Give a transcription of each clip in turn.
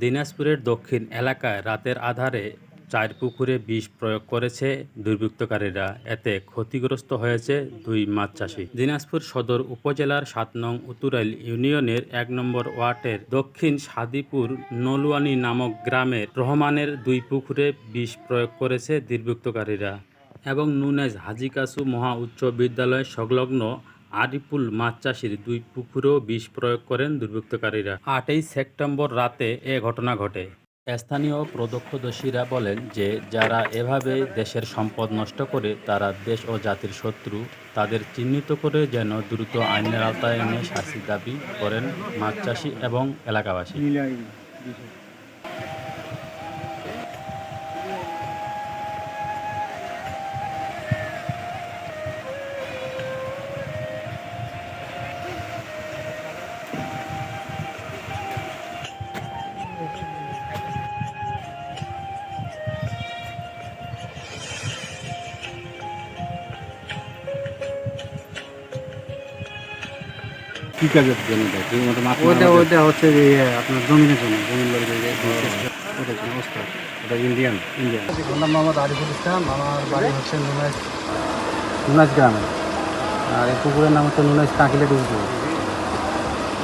দিনাজপুরের দক্ষিণ এলাকায় রাতের আধারে চার পুকুরে বিষ প্রয়োগ করেছে দুর্বৃত্তকারীরা। এতে ক্ষতিগ্রস্ত হয়েছে দুই মাছ চাষি। দিনাজপুর সদর উপজেলার সাত নং উতুরাইল ইউনিয়নের এক নম্বর ওয়ার্ডের দক্ষিণ সাদিপুর নলুয়ানি নামক গ্রামের রহমানের দুই পুকুরে বিষ প্রয়োগ করেছে দুর্বৃত্তকারীরা এবং নুনেজ হাজিকাসু মহা উচ্চ বিদ্যালয় সংলগ্ন আরিপুল মাছ চাষির দুই পুকুরেও বিষ প্রয়োগ করেন দুর্বৃত্তকারীরা আটই সেপ্টেম্বর রাতে এ ঘটনা ঘটে। স্থানীয় প্রদক্ষদর্শীরা বলেন যে, যারা এভাবে দেশের সম্পদ নষ্ট করে তারা দেশ ও জাতির শত্রু, তাদের চিহ্নিত করে যেন দ্রুত আইনের আওতায় এনে শাস্তি দাবি করেন মাছ চাষি এবং এলাকাবাসী। কি কাজের জন্য দেয়? তুমি মতো মাছ ওইটা ওইটা হচ্ছে যে ইয়ে, আপনার জমিনের জন্য জমিন যে অবস্থা ওটা ইন্ডিয়ান? ইন্ডিয়া আমার নাম মোহাম্মদ আরিফুল ইসলাম আমার বাড়ি হচ্ছে নুনাইজ নুনাইজ গ্রামে। আর এই পুকুরের নাম হচ্ছে নুনাইজ কাঁকিলে ডুবু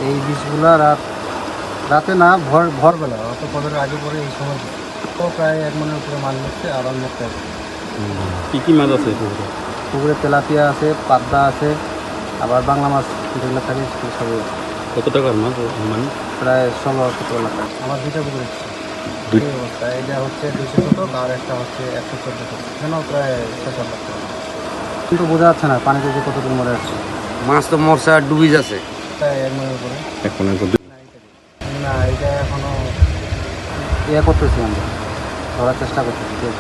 এই বীজগুলো রাত রাতে না ভর ভোরবেলা অত পদের আগে পরে এই সময় তো প্রায় এক মনের উপরে মাছ নিচ্ছে আর অন্য কি কি মাছ আছে পুকুরে? পুকুরে তেলাপিয়া আছে পাবদা আছে আবার বাংলা মাছ যেগুলো থাকে সেগুলো সবই কত টাকার মাছ মানে? প্রায় ষোলো সতেরো লাখ টাকা। আমার দুইটা পুকুর দুই- অবস্থা এটা হচ্ছে দুশো শতক আর একটা হচ্ছে একশো চোদ্দ এখানেও প্রায় সাত লাখ টাকা। কিন্তু বোঝা যাচ্ছে না পানিতে যে কতটুকু মরে যাচ্ছে। মাছ তো মরছে আর ডুবি যাচ্ছে। প্রায় এক মনের উপরে। এখন এখন না এটা এখনও ইয়ে করতেছি আমরা ধরার চেষ্টা করতেছি।